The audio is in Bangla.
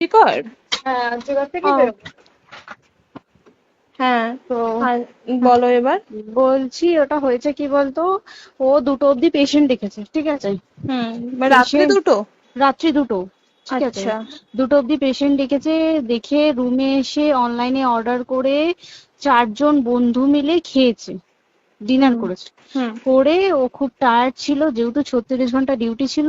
হ্যাঁ আর্যগড় থেকে ও। বেরোবো হ্যাঁ তো আর বলো এবার। বলছি ওটা হয়েছে কি বলতো? ও দুটো অবধি পেশেন্ট দেখেছে ঠিক আছে? হুম রাত্রে Patient- দুটো? রাত্রি দুটো ঠিক আছে? আচ্ছা। দুটো অবধি পেশেন্ট ডেকেছে দেখে রুমে এসে অনলাইনে অর্ডার করে চারজন বন্ধু মিলে খেয়েছে ডিনার হুম। করেছে। হুম। করে ও খুব টায়ার্ড ছিল যেহেতু ছত্রিশ ঘণ্টা ডিউটি ছিল